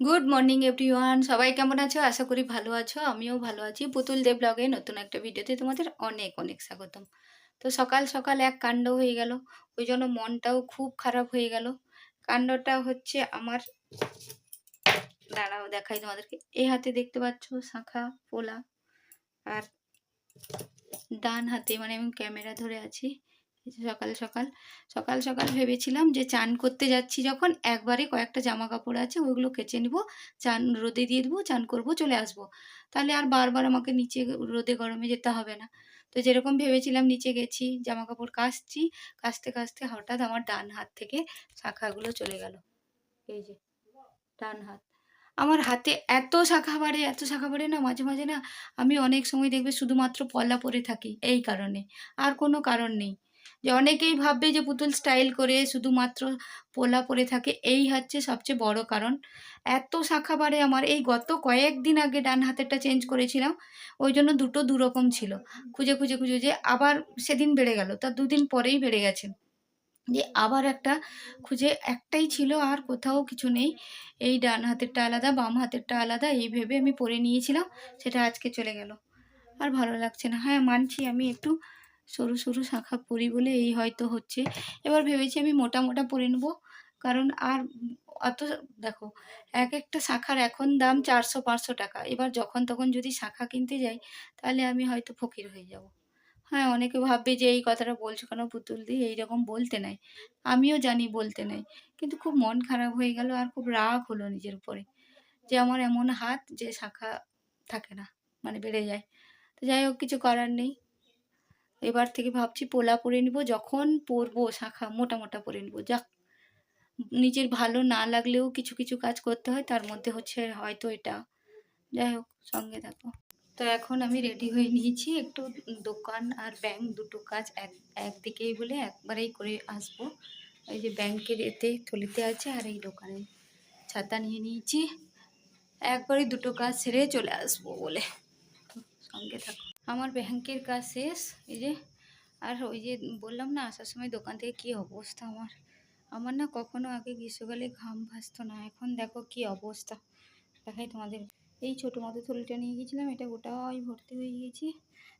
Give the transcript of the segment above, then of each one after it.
Good morning everyone সবাই কেমন আছো? আশা করি ভালো আছো। আমিও ভালো আছি। পুতুল দেব ব্লগে নতুন একটা ভিডিওতে তোমাদের অনেক অনেক স্বাগতম। তো সকাল সকাল এক কাণ্ড হয়ে গেল। ওই জন্য মনটাও খুব খারাপ হয়ে গেল। কাণ্ডটা হচ্ছে আমার দাঁড়াও দেখাই তোমাদেরকে। এই হাতে দেখতে পাচ্ছ শাঁখা, পোলা আর ডান হাতে মানে আমি ক্যামেরা ধরে আছি। সকাল সকাল সকাল সকাল ভেবেছিলাম যে চান করতে যাচ্ছি যখন। একবারে কয়েকটা জামা কাপড় আছে ওইগুলো কেচে নিব, চান রোদে দিয়ে দেবো, চান করব, চলে আসব। তাহলে আর বারবার আমাকে নিচে রোদে গরমে যেতে হবে না। তো যেরকম ভেবেছিলাম নিচে গেছি জামা কাপড় কাচছি, কাচতে কাচতে হঠাৎ আমার ডান হাত থেকে শাখাগুলো চলে গেল। এই যে, ডান হাত। আমার হাতে এত শাখা বাড়ে, এত শাখা বাড়ে না, মাঝে মাঝে না আমি অনেক সময় দেখবে শুধুমাত্র পলা পরে থাকি, এই কারণে। আর কোনো কারণ নেই। যে অনেকেই ভাববে যে পুতুল স্টাইল করে শুধুমাত্র পোলা পরে থাকে, এই হচ্ছে সবচেয়ে বড় কারণ। এত শাখা বাড়ে আমার, এই গত কয়েকদিন আগে ডান হাতেরটা চেঞ্জ করেছিলাম, ওই জন্য দুটো দুরকম ছিল। খুঁজে খুঁজে খুঁজে যে আবার সেদিন বেড়ে গেল তার দুদিন পরেই বেড়ে গেছে। যে আবার একটা খুঁজে, একটাই ছিল, আর কোথাও কিছু নেই। এই ডান হাতেরটা আলাদা, বাম হাতেরটা আলাদা, এই ভেবে আমি পরে নিয়েছিলাম, সেটা আজকে চলে গেল। আর ভালো লাগছে না। হ্যাঁ মানছি আমি একটু সরু সরু শাখা পরি বলে এই হয়তো হচ্ছে। এবার ভেবেছি আমি মোটা মোটা পরে নেব। কারণ আর অত দেখো, এক একটা শাখার এখন দাম চারশো, পাঁচশো টাকা। এবার যখন তখন যদি শাখা কিনতে যাই, তাহলে আমি হয়তো ফকির হয়ে যাব। হ্যাঁ অনেকে ভাববে যে এই কথাটা বলছো কেন পুতুল দি? এইরকম বলতে নাই। আমিও জানি বলতে নাই। কিন্তু খুব মন খারাপ হয়ে গেল আর খুব রাগ হলো নিজের উপরে। যে আমার এমন হাত যে শাখা থাকে না মানে বেড়ে যায়। তো যাই হোক, কিছু করার নেই। এবার থেকে ভাবছি পোলা পরে নিব, যখন পরবো শাখা মোটা মোটা পরে নিব। যাক, নিজের ভালো না লাগলেও কিছু কিছু কাজ করতে হয়, তার মধ্যে হচ্ছে হয়তো এটা। যাই হোক, সঙ্গে থাকো। তো এখন আমি রেডি হয়ে নিয়েছি একটু দোকান আর ব্যাংক দুটো কাজ এক, একদিকেই বলে একবারেই করে আসব। এই যে ব্যাংকের এতে থলিতে আছে আর এই দোকানে ছাতা নিয়ে নিয়েছি। একবারই দুটো কাজ সেরে চলে আসব বলে। সঙ্গে থাকো। আমার ব্যাংকের কাজ শেষ। এই যে, আর ওই যে বললাম না, আসার সময় দোকান থেকে কী অবস্থা আমার? আমার না কখনো আগে গ্রীষ্মকালে ঘাম ভাসতো না, এখন দেখো কি অবস্থা। দেখাই তোমাদের। এই ছোটো মতো থলিটা নিয়ে গিয়েছিলাম, এটা গোটাই ভর্তি হয়ে গিয়েছি।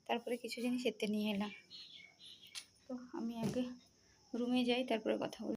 তারপরে কিছু জিনিস এতে নিয়ে এলাম। তো আমি আগে রুমে যাই, তারপরে কথা বলি